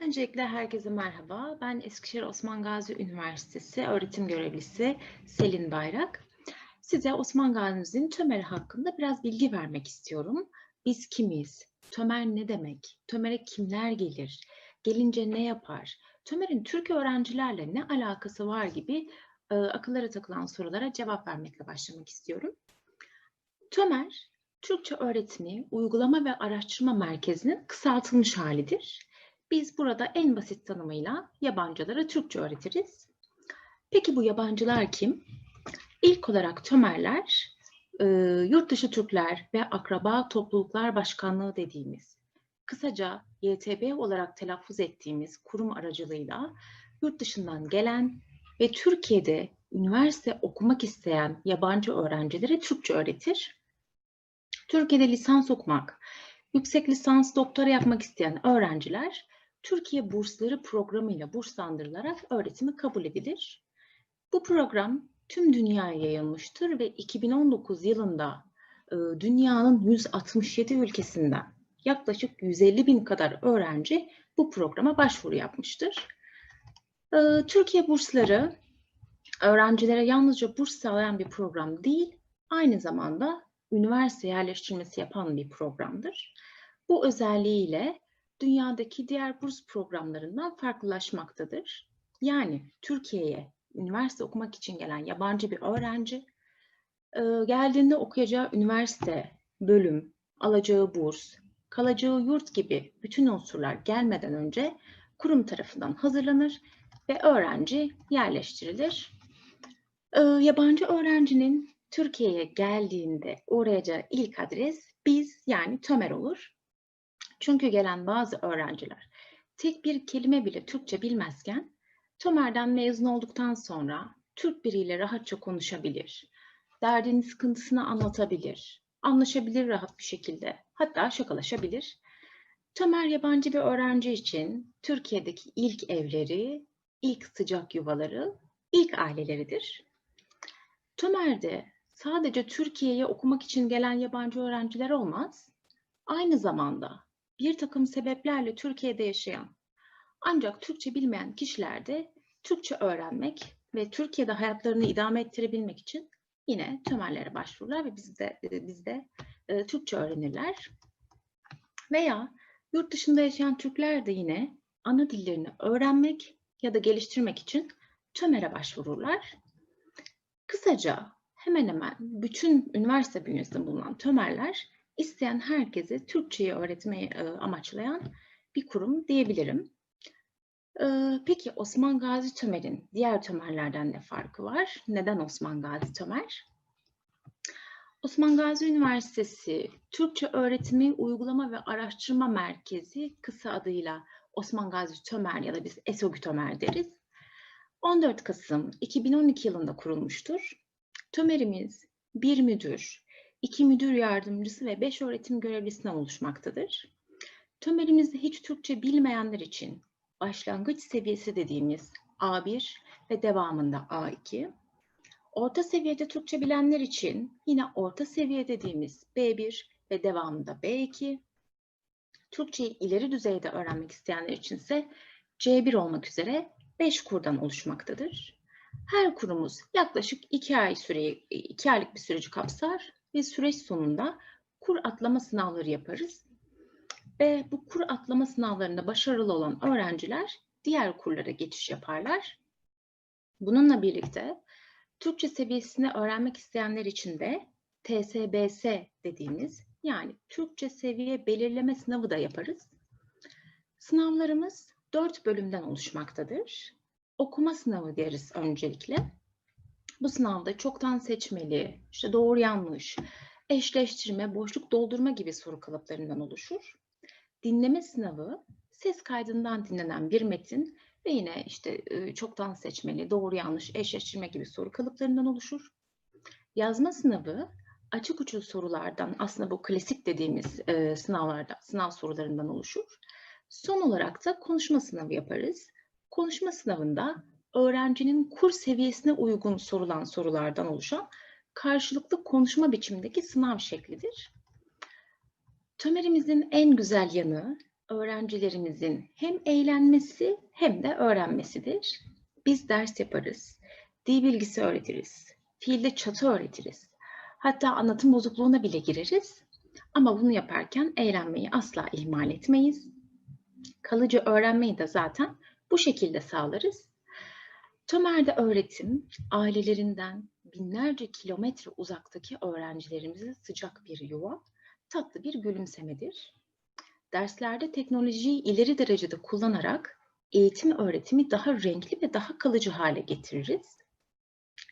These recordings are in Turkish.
Öncelikle herkese merhaba. Ben Eskişehir Osman Gazi Üniversitesi öğretim görevlisi Selin Bayrak. Size Osman Gazi'mizin TÖMER hakkında biraz bilgi vermek istiyorum. Biz kimiz? TÖMER ne demek? TÖMER'e kimler gelir? Gelince ne yapar? TÖMER'in Türk öğrencilerle ne alakası var gibi e, akıllara takılan sorulara cevap vermekle başlamak istiyorum. TÖMER, Türkçe Öğretimi, Uygulama ve Araştırma Merkezi'nin kısaltılmış halidir. Biz burada en basit tanımıyla yabancılara Türkçe öğretiriz. Peki bu yabancılar kim? İlk olarak TÖMER'ler, e, Yurtdışı Türkler ve Akraba Topluluklar Başkanlığı dediğimiz, kısaca YTB olarak telaffuz ettiğimiz kurum aracılığıyla yurt dışından gelen ve Türkiye'de üniversite okumak isteyen yabancı öğrencilere Türkçe öğretir. Türkiye'de lisans okumak, yüksek lisans doktora yapmak isteyen öğrenciler Türkiye Bursları programıyla burslandırılarak öğretimi kabul edilir. Bu program tüm dünyaya yayılmıştır ve 2019 yılında e, dünyanın 167 ülkesinden yaklaşık 150 bin kadar öğrenci bu programa başvuru yapmıştır. E, Türkiye Bursları öğrencilere yalnızca burs sağlayan bir program değil, aynı zamanda üniversite yerleştirmesi yapan bir programdır. Bu özelliğiyle dünyadaki diğer burs programlarından farklılaşmaktadır. Yani Türkiye'ye üniversite okumak için gelen yabancı bir öğrenci e, geldiğinde okuyacağı üniversite, bölüm, alacağı burs, kalacağı yurt gibi bütün unsurlar gelmeden önce kurum tarafından hazırlanır ve öğrenci yerleştirilir. E, yabancı öğrencinin Türkiye'ye geldiğinde uğrayacağı ilk adres biz yani TÖMER olur. Çünkü gelen bazı öğrenciler tek bir kelime bile Türkçe bilmezken TÖMER'den mezun olduktan sonra Türk biriyle rahatça konuşabilir, derdini sıkıntısını anlatabilir, anlaşabilir rahat bir şekilde, hatta şakalaşabilir. TÖMER yabancı bir öğrenci için Türkiye'deki ilk evleri, ilk sıcak yuvaları, ilk aileleridir. TÖMER'de sadece Türkiye'ye okumak için gelen yabancı öğrenciler olmaz. Aynı zamanda bir takım sebeplerle Türkiye'de yaşayan ancak Türkçe bilmeyen kişiler de Türkçe öğrenmek ve Türkiye'de hayatlarını idame ettirebilmek için yine TÖMER'lere başvururlar ve bizde bizde e, Türkçe öğrenirler. Veya yurt dışında yaşayan Türkler de yine ana dillerini öğrenmek ya da geliştirmek için TÖMER'e başvururlar. Kısaca hemen hemen bütün üniversite bünyesinde bulunan TÖMER'ler isteyen herkese Türkçeyi öğretmeyi e, amaçlayan bir kurum diyebilirim. E, peki Osman Gazi Tömer'in diğer tömerlerden ne farkı var? Neden Osman Gazi Tömer? Osman Gazi Üniversitesi Türkçe Öğretimi Uygulama ve Araştırma Merkezi kısa adıyla Osman Gazi Tömer ya da biz ESOGÜ Tömer deriz. 14 Kasım 2012 yılında kurulmuştur. Tömerimiz bir müdür, iki müdür yardımcısı ve beş öğretim görevlisinden oluşmaktadır. Tömerimizde hiç Türkçe bilmeyenler için başlangıç seviyesi dediğimiz A1 ve devamında A2, orta seviyede Türkçe bilenler için yine orta seviye dediğimiz B1 ve devamında B2, Türkçeyi ileri düzeyde öğrenmek isteyenler için ise C1 olmak üzere 5 kurdan oluşmaktadır. Her kurumuz yaklaşık 2 ay süreyi, 2 aylık bir süreci kapsar ve süreç sonunda kur atlama sınavları yaparız. Ve bu kur atlama sınavlarında başarılı olan öğrenciler diğer kurlara geçiş yaparlar. Bununla birlikte Türkçe seviyesini öğrenmek isteyenler için de TSBS dediğimiz yani Türkçe seviye belirleme sınavı da yaparız. Sınavlarımız dört bölümden oluşmaktadır. Okuma sınavı deriz öncelikle. Bu sınavda çoktan seçmeli, işte doğru yanlış, eşleştirme, boşluk doldurma gibi soru kalıplarından oluşur. Dinleme sınavı ses kaydından dinlenen bir metin ve yine işte çoktan seçmeli, doğru yanlış, eşleştirme gibi soru kalıplarından oluşur. Yazma sınavı açık uçlu sorulardan aslında bu klasik dediğimiz e, sınavlarda, sınav sorularından oluşur. Son olarak da konuşma sınavı yaparız. Konuşma sınavında öğrencinin kur seviyesine uygun sorulan sorulardan oluşan karşılıklı konuşma biçimindeki sınav şeklidir. Tömerimizin en güzel yanı öğrencilerimizin hem eğlenmesi hem de öğrenmesidir. Biz ders yaparız, dil bilgisi öğretiriz, fiilde çatı öğretiriz. Hatta anlatım bozukluğuna bile gireriz. Ama bunu yaparken eğlenmeyi asla ihmal etmeyiz. Kalıcı öğrenmeyi de zaten bu şekilde sağlarız. Tömer'de öğretim ailelerinden binlerce kilometre uzaktaki öğrencilerimize sıcak bir yuva, tatlı bir gülümsemedir. Derslerde teknolojiyi ileri derecede kullanarak eğitim öğretimi daha renkli ve daha kalıcı hale getiririz.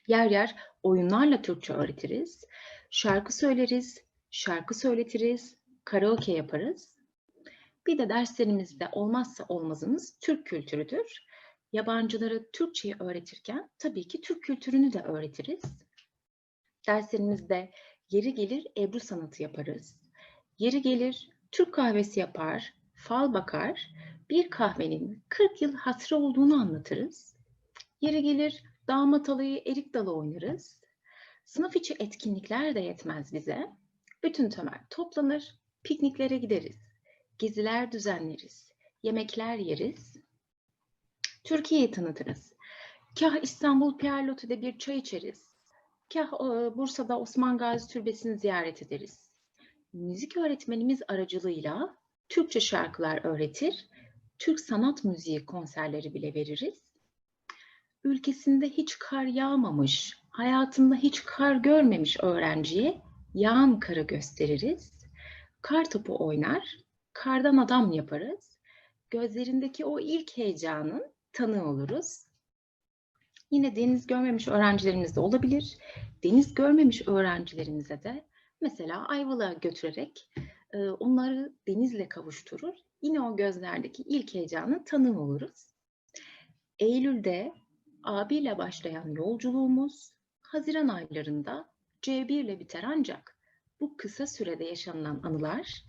Yer yer oyunlarla Türkçe öğretiriz, şarkı söyleriz, şarkı söyletiriz, karaoke yaparız. Bir de derslerimizde olmazsa olmazımız Türk kültürüdür. Yabancılara Türkçeyi öğretirken tabii ki Türk kültürünü de öğretiriz. Derslerimizde yeri gelir Ebru sanatı yaparız. Yeri gelir Türk kahvesi yapar, fal bakar, bir kahvenin 40 yıl hatırı olduğunu anlatırız. Yeri gelir damat alayı erik dalı oynarız. Sınıf içi etkinlikler de yetmez bize. Bütün tömer toplanır, pikniklere gideriz. Geziler düzenleriz, yemekler yeriz. Türkiye'yi tanıtırız. Kah İstanbul Pierlotti'de bir çay içeriz. Kah e, Bursa'da Osman Gazi Türbesi'ni ziyaret ederiz. Müzik öğretmenimiz aracılığıyla Türkçe şarkılar öğretir, Türk sanat müziği konserleri bile veririz. Ülkesinde hiç kar yağmamış, hayatında hiç kar görmemiş öğrenciye yağan karı gösteririz. Kar topu oynar, kardan adam yaparız. Gözlerindeki o ilk heyecanın tanığı oluruz. Yine deniz görmemiş öğrencilerimiz de olabilir. Deniz görmemiş öğrencilerimize de mesela Ayvalık'a götürerek e, onları denizle kavuşturur. Yine o gözlerdeki ilk heyecanın tanığı oluruz. Eylül'de abiyle başlayan yolculuğumuz Haziran aylarında C1 ile biter ancak bu kısa sürede yaşanılan anılar,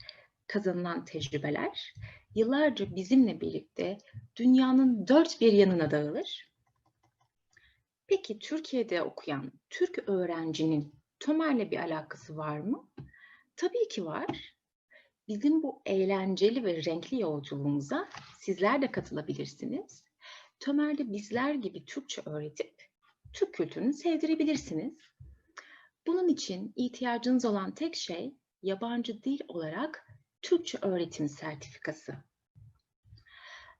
kazanılan tecrübeler yıllarca bizimle birlikte dünyanın dört bir yanına dağılır. Peki Türkiye'de okuyan Türk öğrencinin Tömer'le bir alakası var mı? Tabii ki var. Bizim bu eğlenceli ve renkli yolculuğumuza sizler de katılabilirsiniz. Tömer'de bizler gibi Türkçe öğretip Türk kültürünü sevdirebilirsiniz. Bunun için ihtiyacınız olan tek şey yabancı dil olarak Türkçe öğretim sertifikası.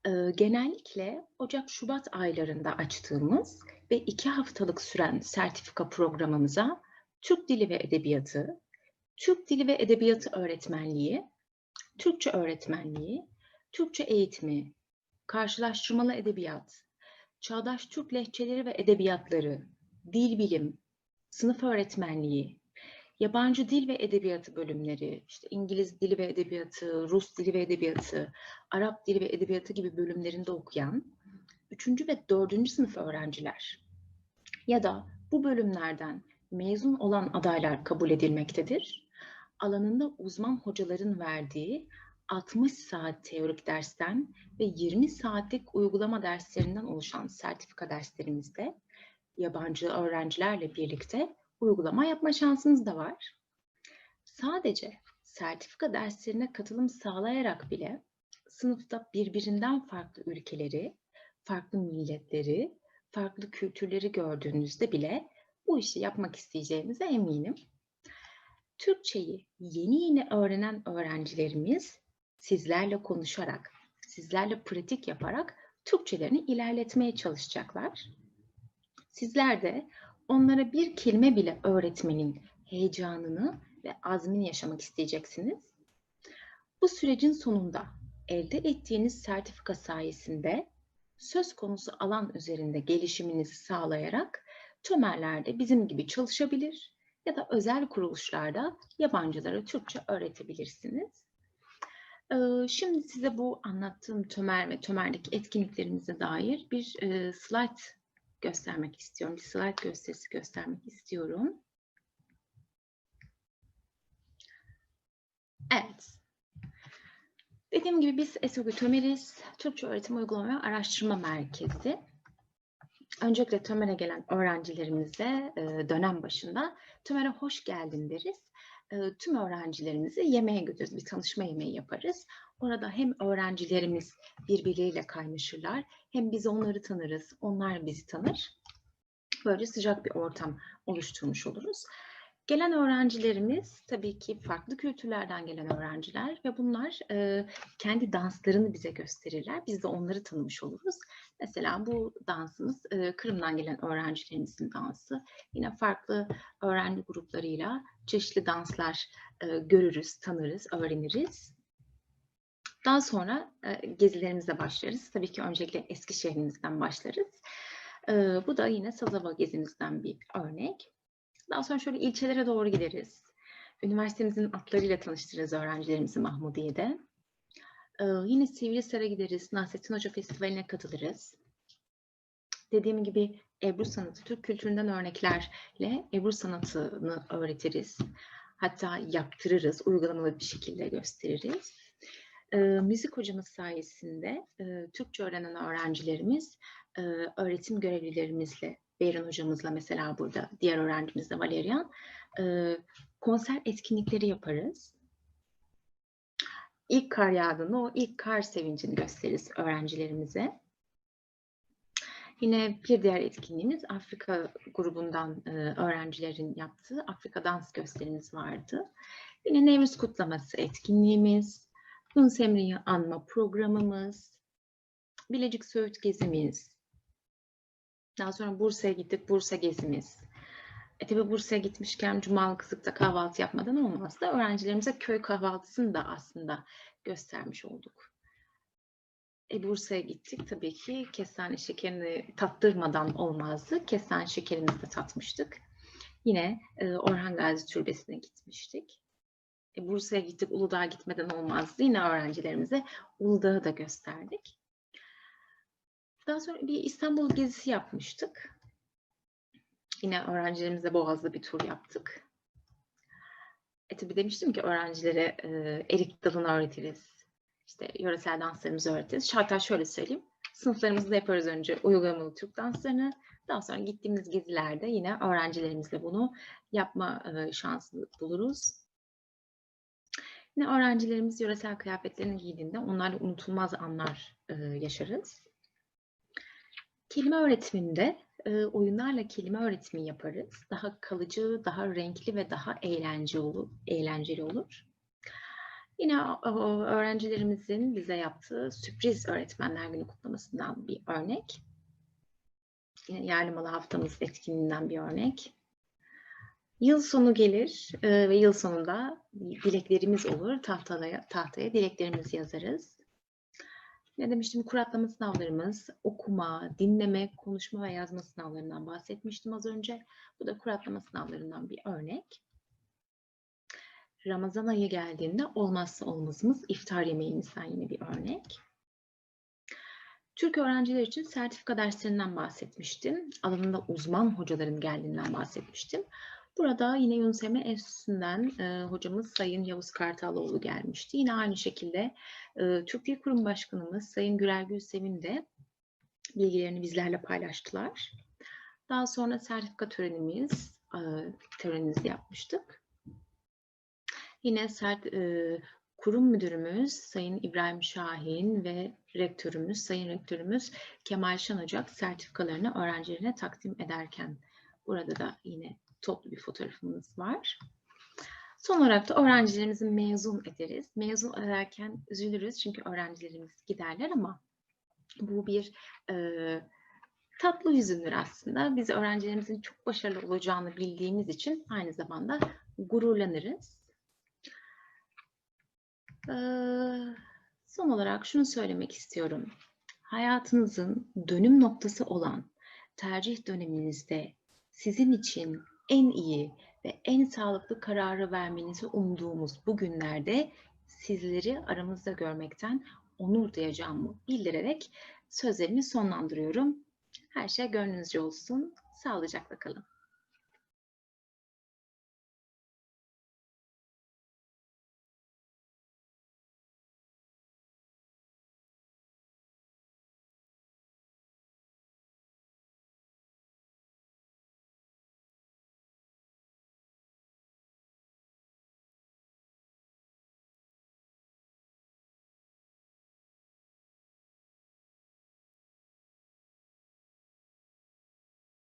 Ee, genellikle Ocak-Şubat aylarında açtığımız ve iki haftalık süren sertifika programımıza Türk Dili ve Edebiyatı, Türk Dili ve Edebiyatı öğretmenliği, Türkçe öğretmenliği, Türkçe eğitimi, karşılaştırmalı edebiyat, çağdaş Türk lehçeleri ve edebiyatları, dil bilim, sınıf öğretmenliği, yabancı dil ve edebiyatı bölümleri, işte İngiliz dili ve edebiyatı, Rus dili ve edebiyatı, Arap dili ve edebiyatı gibi bölümlerinde okuyan 3. ve 4. sınıf öğrenciler ya da bu bölümlerden mezun olan adaylar kabul edilmektedir. Alanında uzman hocaların verdiği 60 saat teorik dersten ve 20 saatlik uygulama derslerinden oluşan sertifika derslerimizde yabancı öğrencilerle birlikte uygulama yapma şansınız da var. Sadece sertifika derslerine katılım sağlayarak bile sınıfta birbirinden farklı ülkeleri, farklı milletleri, farklı kültürleri gördüğünüzde bile bu işi yapmak isteyeceğimize eminim. Türkçeyi yeni yeni öğrenen öğrencilerimiz sizlerle konuşarak, sizlerle pratik yaparak Türkçelerini ilerletmeye çalışacaklar. Sizler de onlara bir kelime bile öğretmenin heyecanını ve azmini yaşamak isteyeceksiniz. Bu sürecin sonunda elde ettiğiniz sertifika sayesinde söz konusu alan üzerinde gelişiminizi sağlayarak tümerlerde bizim gibi çalışabilir ya da özel kuruluşlarda yabancılara Türkçe öğretebilirsiniz. Şimdi size bu anlattığım tömer ve tömerdeki etkinliklerimize dair bir slide göstermek istiyorum. Bir slide gösterisi göstermek istiyorum. Evet. Dediğim gibi biz ESOGÜ Tömeriz, Türkçe Öğretim Uygulama ve Araştırma Merkezi. Öncelikle TÖMER'e gelen öğrencilerimize dönem başında TÖMER'e hoş geldin deriz. e, tüm öğrencilerimizi yemeğe götürürüz. Bir tanışma yemeği yaparız. Orada hem öğrencilerimiz birbirleriyle kaynaşırlar hem biz onları tanırız, onlar bizi tanır. Böyle sıcak bir ortam oluşturmuş oluruz. Gelen öğrencilerimiz tabii ki farklı kültürlerden gelen öğrenciler ve bunlar e, kendi danslarını bize gösterirler. Biz de onları tanımış oluruz. Mesela bu dansımız e, Kırım'dan gelen öğrencilerimizin dansı. Yine farklı öğrenci gruplarıyla çeşitli danslar e, görürüz, tanırız, öğreniriz. Daha sonra e, gezilerimize başlarız. Tabii ki öncelikle Eskişehir'imizden başlarız. E, bu da yine Sazava gezimizden bir örnek. Daha sonra şöyle ilçelere doğru gideriz. Üniversitemizin atlarıyla tanıştırırız öğrencilerimizi Mahmudiye'de. Ee, yine Sivrihisar'a gideriz. Nasrettin Hoca Festivali'ne katılırız. Dediğim gibi Ebru sanatı, Türk kültüründen örneklerle Ebru sanatını öğretiriz. Hatta yaptırırız, uygulamalı bir şekilde gösteririz. Ee, müzik hocamız sayesinde e, Türkçe öğrenen öğrencilerimiz e, öğretim görevlilerimizle Beyran hocamızla mesela burada, diğer öğrencimiz de Valerian, e, konser etkinlikleri yaparız. İlk kar yağdığında o ilk kar sevincini gösteririz öğrencilerimize. Yine bir diğer etkinliğimiz Afrika grubundan e, öğrencilerin yaptığı Afrika dans gösterimiz vardı. Yine Nevruz kutlaması etkinliğimiz, Yunus Emre'yi anma programımız, Bilecik Söğüt gezimiz, daha sonra Bursa'ya gittik, Bursa gezimiz. E tabi Bursa'ya gitmişken Cumalı Kızık'ta kahvaltı yapmadan olmazdı. Öğrencilerimize köy kahvaltısını da aslında göstermiş olduk. E Bursa'ya gittik tabii ki kestane şekerini tattırmadan olmazdı. Kestane şekerimizi de tatmıştık. Yine e, Orhan Gazi Türbesi'ne gitmiştik. E, Bursa'ya gittik, Uludağ'a gitmeden olmazdı. Yine öğrencilerimize Uludağ'ı da gösterdik. Daha sonra bir İstanbul gezisi yapmıştık. Yine öğrencilerimizle Boğaz'da bir tur yaptık. E tabii demiştim ki öğrencilere e, erik dalını öğretiriz. İşte yöresel danslarımızı öğretiriz. Hatta şöyle söyleyeyim. Sınıflarımızda yaparız önce uygulamalı Türk danslarını. Daha sonra gittiğimiz gezilerde yine öğrencilerimizle bunu yapma e, şansı buluruz. Yine öğrencilerimiz yöresel kıyafetlerini giydiğinde onlarla unutulmaz anlar e, yaşarız. Kelime öğretiminde e, oyunlarla kelime öğretimi yaparız. Daha kalıcı, daha renkli ve daha eğlenceli olur. Eğlenceli olur. Yine öğrencilerimizin bize yaptığı sürpriz öğretmenler günü kutlamasından bir örnek. Yine yerli malı haftamız etkinliğinden bir örnek. Yıl sonu gelir ve yıl sonunda dileklerimiz olur. Tahtaya, tahtaya dileklerimizi yazarız. Ne demiştim? Kuratlama sınavlarımız, okuma, dinleme, konuşma ve yazma sınavlarından bahsetmiştim az önce. Bu da kuratlama sınavlarından bir örnek. Ramazan ayı geldiğinde olmazsa olmazımız iftar yemeğimizden yine bir örnek. Türk öğrenciler için sertifika derslerinden bahsetmiştim. Alanında uzman hocaların geldiğinden bahsetmiştim. Burada yine Yunus Emre Enstitüsü'nden e, hocamız Sayın Yavuz Kartaloğlu gelmişti. Yine aynı şekilde e, Türk Dil Kurum Başkanımız Sayın Gürel Gülsevin de bilgilerini bizlerle paylaştılar. Daha sonra sertifika törenimiz, e, törenimizi yapmıştık. Yine sert, e, kurum müdürümüz Sayın İbrahim Şahin ve rektörümüz, Sayın Rektörümüz Kemal Şan sertifikalarını öğrencilerine takdim ederken burada da yine toplu bir fotoğrafımız var. Son olarak da öğrencilerimizi mezun ederiz. Mezun ederken üzülürüz çünkü öğrencilerimiz giderler ama bu bir e, tatlı hüzündür aslında. Biz öğrencilerimizin çok başarılı olacağını bildiğimiz için aynı zamanda gururlanırız. Ee, son olarak şunu söylemek istiyorum. Hayatınızın dönüm noktası olan tercih döneminizde sizin için en iyi ve en sağlıklı kararı vermenizi umduğumuz bu günlerde sizleri aramızda görmekten onur duyacağımı bildirerek sözlerimi sonlandırıyorum. Her şey gönlünüzce olsun. Sağlıcakla kalın.